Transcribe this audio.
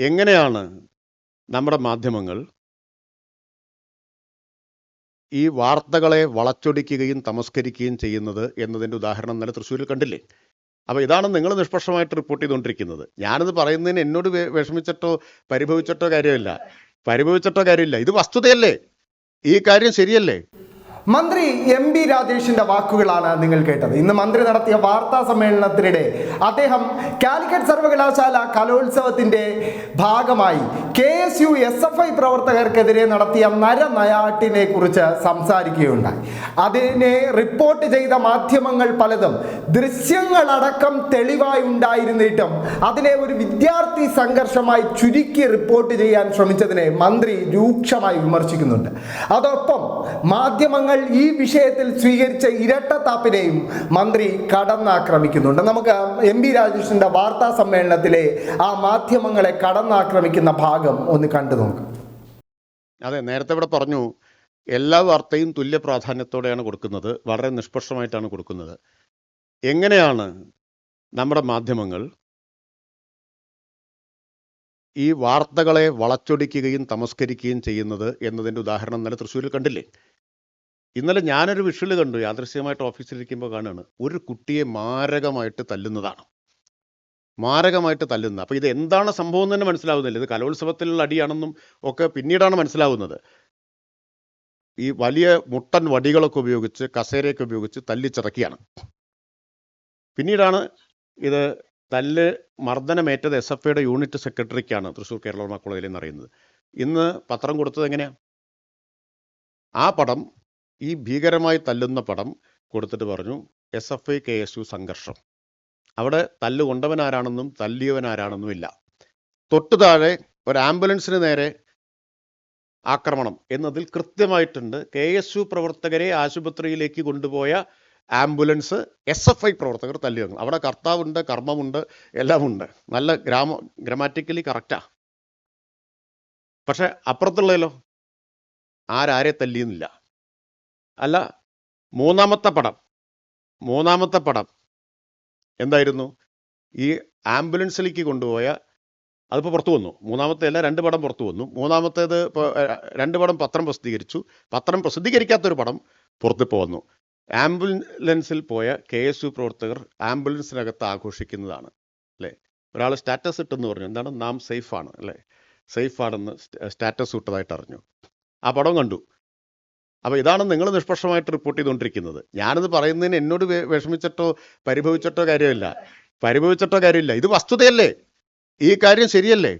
എങ്ങനെയാണ് നമ്മുടെ മാധ്യമങ്ങൾ ഈ വാർത്തകളെ വളച്ചൊടിക്കുകയും തമസ്കരിക്കുകയും ചെയ്യുന്നത് എന്നതിന്റെ ഉദാഹരണം നല്ല തൃശ്ശൂരിൽ കണ്ടില്ലേ? അപ്പോൾ ഇതാണ് നിങ്ങൾ നിഷ്പക്ഷമായിട്ട് റിപ്പോർട്ട് ചെയ്തുകൊണ്ടിരിക്കുന്നത്. ഞാനിത് പറയുന്നതിന് എന്നോട് വിഷമിച്ചിട്ടോ പരിഭവിച്ചിട്ടോ കാര്യമില്ല. പരിഭവിച്ചിട്ടോ കാര്യമില്ല. ഇത് വസ്തുതയല്ലേ? ഈ കാര്യം ശരിയല്ലേ? മന്ത്രി എം ബി രാജേഷിന്റെ വാക്കുകളാണ് നിങ്ങൾ കേട്ടത്. ഇന്ന് മന്ത്രി നടത്തിയ വാർത്താ സമ്മേളനത്തിനിടെ അദ്ദേഹം കാലിക്കറ്റ് സർവകലാശാല കലോത്സവത്തിന്റെ ഭാഗമായി K S U S F I പ്രവർത്തകർക്കെതിരെ നടത്തിയ നരനയാട്ടിനെ കുറിച്ച് സംസാരിക്കുകയുണ്ടായി. അതിനെ റിപ്പോർട്ട് ചെയ്ത മാധ്യമങ്ങൾ പലതും ദൃശ്യങ്ങളടക്കം തെളിവായി ഉണ്ടായിരുന്നിട്ടും അതിനെ ഒരു വിദ്യാർത്ഥി സംഘർഷമായി ചുരുക്കി റിപ്പോർട്ട് ചെയ്യാൻ ശ്രമിച്ചതിനെ മന്ത്രി രൂക്ഷമായി വിമർശിക്കുന്നുണ്ട്. അതോടൊപ്പം മാധ്യമങ്ങൾ ഈ വിഷയത്തിൽ സ്വീകരിച്ച ഇരട്ടത്താപ്പിനെയും മന്ത്രി കടന്നാക്രമിക്കുന്നുണ്ട്. നമുക്ക് എം ബി രാജേഷിന്റെ വാർത്താ സമ്മേളനത്തിലെ ആ മാധ്യമങ്ങളെ കടന്നാക്രമിക്കുന്ന ഭാഗം ഒന്ന് കണ്ടു നോക്കാം. അതെ നേരത്തെ ഇവിടെ പറഞ്ഞു എല്ലാ വാർത്തയും തുല്യ പ്രാധാന്യത്തോടെയാണ് കൊടുക്കുന്നത് വളരെ നിഷ്പക്ഷമായിട്ടാണ് കൊടുക്കുന്നത്. എങ്ങനെയാണ് നമ്മുടെ മാധ്യമങ്ങൾ ഈ വാർത്തകളെ വളച്ചൊടിക്കുകയും തമസ്കരിക്കുകയും ചെയ്യുന്നത് എന്നതിന്റെ ഉദാഹരണം ഇന്നലെ തൃശ്ശൂരിൽ കണ്ടില്ലേ? ഇന്നലെ ഞാനൊരു വിഷ്വൽ കണ്ടു യാദൃശ്യമായിട്ട് ഓഫീസിലിരിക്കുമ്പോൾ കാണുകയാണ്. ഒരു കുട്ടിയെ മാരകമായിട്ട് തല്ലുന്നതാണ്. മാരകമായിട്ട് തല്ലുന്നത് അപ്പോൾ ഇത് എന്താണ് സംഭവം തന്നെ മനസ്സിലാവുന്നില്ല. ഇത് കലോത്സവത്തിലുള്ള അടിയാണെന്നും ഒക്കെ പിന്നീടാണ് മനസ്സിലാവുന്നത്. ഈ വലിയ മുട്ടൻ വടികളൊക്കെ ഉപയോഗിച്ച് കസേരയൊക്കെ ഉപയോഗിച്ച് തല്ലിച്ചിറക്കിയാണ്. പിന്നീടാണ് ഇത് തല്ല് മർദ്ദനമേറ്റത് എസ് എഫ് ഐയുടെ യൂണിറ്റ് സെക്രട്ടറിക്കാണ് തൃശ്ശൂർ കേരള കോളേജിൽ നിന്ന് അറിയുന്നത് ഇന്ന് പത്രം കൊടുത്തത് എങ്ങനെയാ? ആ പടം ഈ ഭീകരമായി തല്ലുന്ന പടം കൊടുത്തിട്ട് പറഞ്ഞു S F I K S U സംഘർഷം. അവിടെ തല്ല് കൊണ്ടവനാരാണെന്നും തല്ലിയവൻ ആരാണെന്നും ഇല്ല തൊട്ടു താഴെ ഒരു ആംബുലൻസിന് നേരെ ആക്രമണം എന്നതിൽ കൃത്യമായിട്ടുണ്ട്. കെ എസ് യു പ്രവർത്തകരെ ആശുപത്രിയിലേക്ക് കൊണ്ടുപോയ ആംബുലൻസ് എസ് എഫ് ഐ പ്രവർത്തകർ തല്ലിയങ്ങൾ അവിടെ കർത്താവുണ്ട് കർമ്മമുണ്ട് എല്ലാമുണ്ട്. നല്ല ഗ്രാമ ഗ്രാമാറ്റിക്കലി കറക്റ്റാ. പക്ഷെ അപ്പുറത്തുള്ളതിലോ ആരാരെ തല്ലിയെന്നില്ല. അല്ല മൂന്നാമത്തെ പടം. മൂന്നാമത്തെ പടം. എന്തായിരുന്നു? ഈ ആംബുലൻസിലേക്ക് കൊണ്ടുപോയ അതിപ്പോൾ പുറത്തു വന്നു. മൂന്നാമത്തെ അല്ല രണ്ട് പടം പുറത്തു വന്നു. മൂന്നാമത്തേത് ഇപ്പോൾ രണ്ട് പടം പത്രം പ്രസിദ്ധീകരിച്ചു. പത്രം പ്രസിദ്ധീകരിക്കാത്തൊരു പടം പുറത്തിപ്പോൾ വന്നു. ആംബുലൻസിൽ പോയ കെ എസ് യു പ്രവർത്തകർ ആംബുലൻസിനകത്ത് ആഘോഷിക്കുന്നതാണ്. അല്ലേ? ഒരാൾ സ്റ്റാറ്റസ് ഇട്ടെന്ന് പറഞ്ഞു. എന്താണ്? നാം സേഫാണ് അല്ലേ? സേഫാണെന്ന് സ്റ്റാറ്റസ് ഇട്ടതായിട്ട് അറിഞ്ഞു. ആ പടം കണ്ടു. അപ്പോൾ ഇതാണ് നിങ്ങൾ നിഷ്പക്ഷമായിട്ട് റിപ്പോർട്ട് ചെയ്തുകൊണ്ടിരിക്കുന്നത്. ഞാനത് പറയുന്നതിന് എന്നോട് വിഷമിച്ചിട്ടോ പരിഭവിച്ചിട്ടോ കാര്യമില്ല. പരിഭവിച്ചിട്ടോ കാര്യമില്ല. ഇത് വസ്തുതയല്ലേ? ഈ കാര്യം ശരിയല്ലേ?